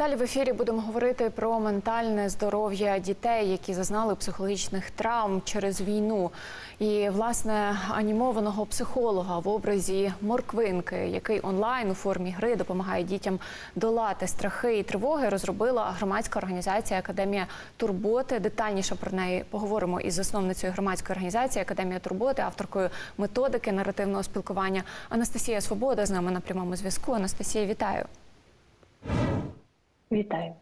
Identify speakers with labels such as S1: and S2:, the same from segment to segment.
S1: Далі в ефірі будемо говорити про ментальне здоров'я дітей, які зазнали психологічних травм через війну. І власне анімованого психолога в образі морквинки, який онлайн у формі гри допомагає дітям долати страхи і тривоги, розробила громадська організація Академія Турботи. Детальніше про неї поговоримо із засновницею громадської організації Академія Турботи, авторкою методики наративного спілкування Анастасія Свобода з нами на прямому зв'язку. Анастасія, вітаю.
S2: Вітаю.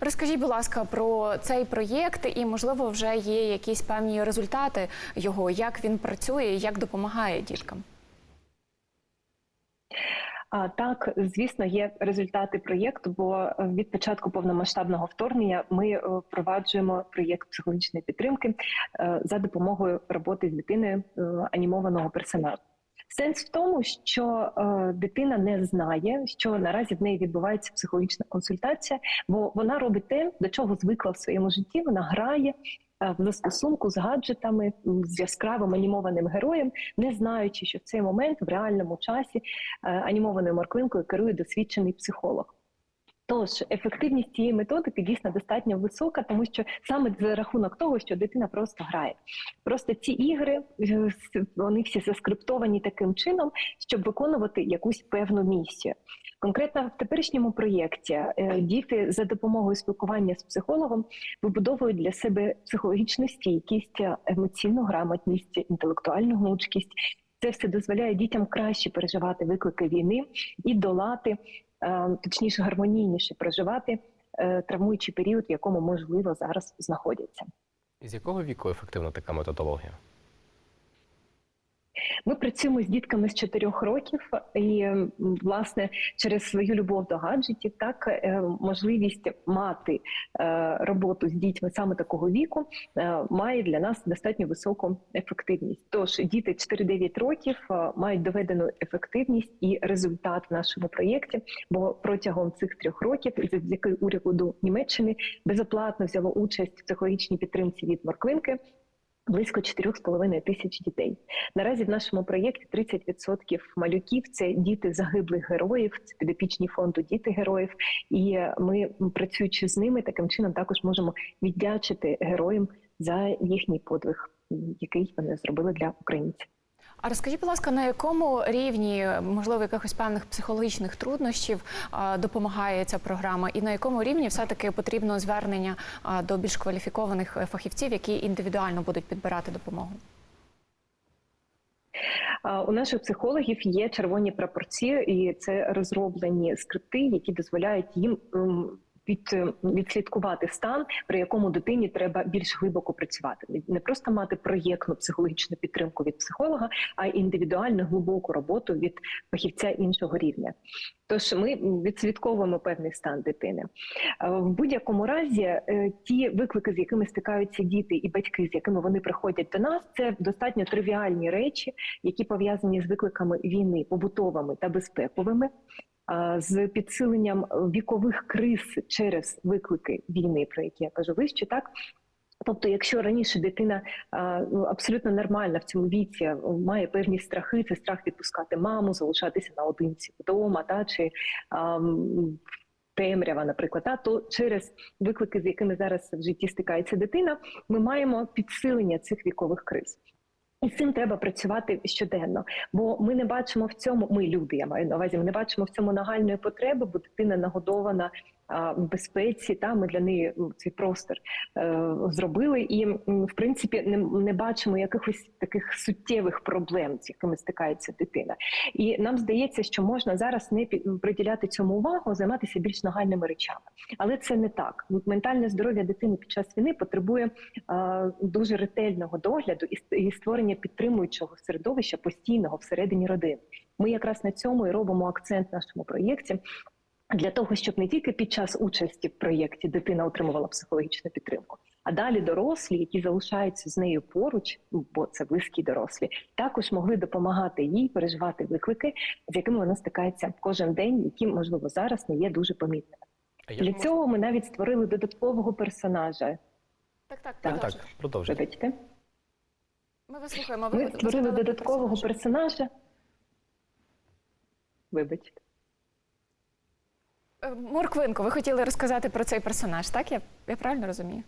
S1: Розкажіть, будь ласка, про цей проєкт і, можливо, вже є якісь певні результати його, як він працює, як допомагає діткам.
S2: А так, звісно, є результати проєкту. Бо від початку повномасштабного вторгнення ми е, впроваджуємо проєкт психологічної підтримки е, за допомогою роботи з дитиною е, анімованого персоналу. Сенс в тому, що е, дитина не знає, що наразі в неї відбувається психологічна консультація, бо вона робить те, до чого звикла в своєму житті. Вона грає е, в застосунку з гаджетами, з яскравим анімованим героєм, не знаючи, що в цей момент в реальному часі е, анімованою морквинкою керує досвідчений психолог. Тож ефективність цієї методики дійсно достатньо висока, тому що саме за рахунок того, що дитина просто грає. Просто ці ігри е, вони всі заскриптовані таким чином, щоб виконувати якусь певну місію. Конкретно в теперішньому проєкті е, діти за допомогою спілкування з психологом вибудовують для себе психологічну стійкість, емоційну грамотність, інтелектуальну гнучкість. Це все дозволяє дітям краще переживати виклики війни і долати, точніше, гармонійніше проживати е, травмуючий період, в якому можливо зараз знаходяться.
S3: З якого віку ефективна така методологія?
S2: Ми працюємо з дітками з 4 років, і власне через свою любов до гаджетів, так е, можливість мати е, роботу з дітьми саме такого віку е, має для нас достатньо високу ефективність. Тож діти 4-9 років мають доведену ефективність і результат в нашому проєкті. Бо протягом цих трьох років завдяки уряду Німеччини безоплатно взяло участь в психологічній підтримці від морквинки. Близько 4,5 тисяч дітей. Наразі в нашому проєкті 30% малюків це діти загиблих героїв, це підопічні фонду діти героїв. І ми, працюючи з ними, таким чином також можемо віддячити героям за їхній подвиг, який вони зробили для українців.
S1: А розкажіть, будь ласка, на якому рівні, можливо, якихось певних психологічних труднощів допомагає ця програма, і на якому рівні все-таки потрібно звернення до більш кваліфікованих е, фахівців, які індивідуально будуть підбирати допомогу?
S2: У наших психологів є червоні прапорці, і це розроблені скрипти, які дозволяють їм ем, від, відслідкувати стан, при якому дитині треба більш глибоко працювати, Не- просто мати проєктну психологічну підтримку від психолога, а індивідуальну глибоку роботу від фахівця іншого рівня. Тож ми відслідковуємо певний стан дитини. Е, В будь-якому разі, е, ті виклики, з якими стикаються діти і батьки, з якими вони приходять до нас, це достатньо тривіальні речі, які пов'язані з викликами війни, побутовими та безпековими, з підсиленням вікових криз через виклики війни, про які я кажу вище, так. Тобто, якщо раніше дитина а, ну, абсолютно нормальна в цьому віці має певні страхи, це страх відпускати маму, залишатися наодинці вдома, та чи темрява, наприклад, та, то через виклики, з якими зараз в житті стикається дитина, ми маємо підсилення цих вікових криз. І з цим треба працювати щоденно, бо ми не бачимо в цьому. Ми люди, я маю на увазі. Ми не бачимо в цьому нагальної потреби, бо дитина нагодована в безпеці. Та ми для неї цей простір е, зробили, і в принципі не, не бачимо якихось таких суттєвих проблем, з якими стикається дитина. І нам здається, що можна зараз не приділяти цьому увагу, займатися більш нагальними речами. Але це не так. Ментальне здоров'я дитини під час війни потребує е, дуже ретельного догляду і і створення підтримуючого середовища постійного всередині родини. Ми якраз на цьому і робимо акцент в нашому проєкті. Для того щоб не тільки під час участі в проєкті дитина отримувала психологічну підтримку, а далі дорослі, які залишаються з нею поруч, ну, бо це близькі дорослі, також могли допомагати їй переживати виклики, з якими вона стикається кожен день, які можливо зараз не є дуже помітними. Для
S3: як
S2: цього ми навіть створили додаткового персонажа.
S1: Так, так,
S2: Так.
S3: так, продовжуйте.
S1: Ми вас слухаємо. Ви ви
S2: створили додаткового
S1: персонажа.
S2: Вибачте.
S1: Морквинко, ви хотіли розказати про цей персонаж, так? Я, я правильно розумію?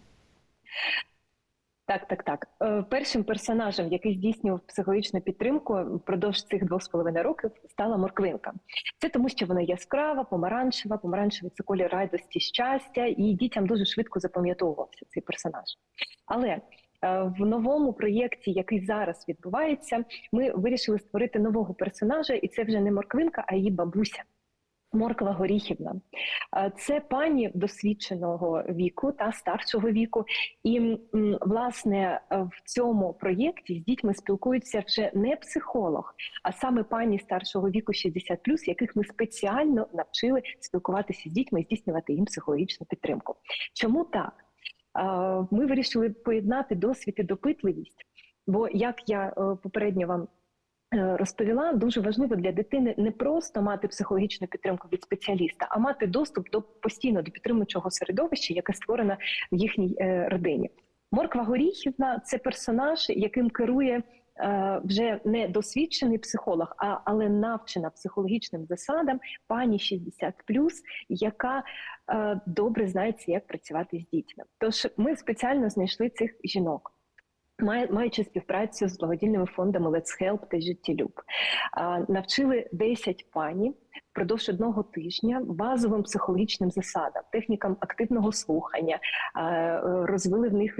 S2: Так, так, так. Е, Першим персонажем, який здійснював психологічну підтримку впродовж цих двох з половиною років, стала морквинка. Це тому, що вона яскрава, помаранчева, помаранчевий це колір радості, щастя, і дітям дуже швидко запам'ятовувався цей персонаж. Але в новому проєкті, який зараз відбувається, ми вирішили створити нового персонажа, і це вже не морквинка, а її бабуся. Морква Горіхівна. Е, Це пані досвідченого віку та старшого віку. І власне е, в цьому проєкті з дітьми спілкується вже не психолог, а саме пані старшого віку 60+, яких ми спеціально навчили спілкуватися з дітьми здійснювати їм психологічну підтримку. Чому так? Ми вирішили поєднати досвід і допитливість. Бо як я е, попередньо вам е, розповіла, дуже важливо для дитини не просто мати психологічну підтримку від спеціаліста, а мати доступ до постійно до підтримуючого середовища, яке створено в їхній е, родині. Морква Горіхівна це персонаж, яким керує вже не досвідчений психолог, а але навчена психологічним засадам пані 60+, яка е, добре знається, як працювати з дітьми. Тож ми спеціально знайшли цих жінок. Маючи співпрацю з благодійними фондами Let's Help та Життєлюб, навчили 10 пані впродовж одного тижня базовим психологічним засадам, технікам активного слухання, розвили в них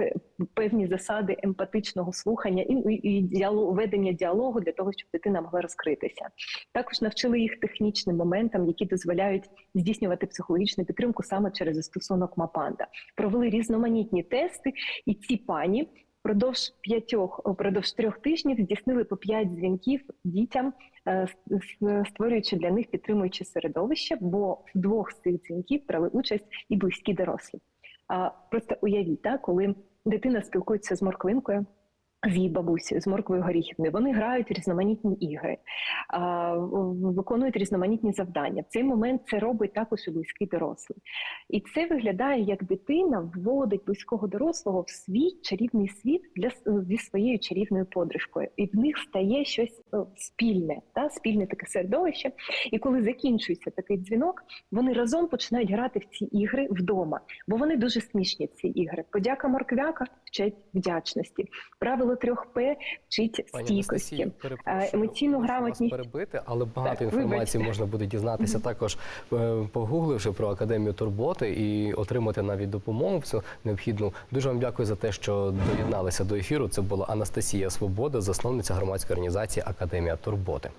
S2: певні засади емпатичного слухання і, і, діалогу, ведення діалогу для того, щоб дитина могла розкритися. Також навчили їх технічним моментам, які дозволяють здійснювати психологічну підтримку саме через застосунок Мапанда. Провели різноманітні тести, і ці пані впродовж п'ятьох, впродовж трьох тижнів здійснили по п'ять дзвінків дітям, е, створюючи для них підтримуюче середовище, бо в двох з цих дзвінків брали участь і близькі дорослі. А просто уявіть, так, коли дитина спілкується з морквинкою. З її бабусею, з морквою горіхівною, вони грають різноманітні ігри, виконують різноманітні завдання. В цей момент це робить також і близький дорослий. І це виглядає як дитина вводить близького дорослого в свій чарівний світ для зі своєю чарівною подружкою, і в них стає щось е, спільне, та спільне таке середовище. І коли закінчується такий дзвінок, вони разом починають грати в ці ігри вдома, бо вони дуже смішні. Ці ігри. Подяка морквяка вчать вдячності. Правило трьох П вчить
S3: Пані
S2: стійкості.
S3: Анастасію,
S2: Е, емоційну грамотність.
S3: перебити, але багато
S2: Так,
S3: інформації
S2: вибачте.
S3: можна буде дізнатися також, е, погугливши про академію турботи і отримати навіть допомогу всю необхідну. Дуже вам дякую за те, що доєдналися до ефіру. Це була Анастасія Свобода, засновниця громадської організації Академія турботи.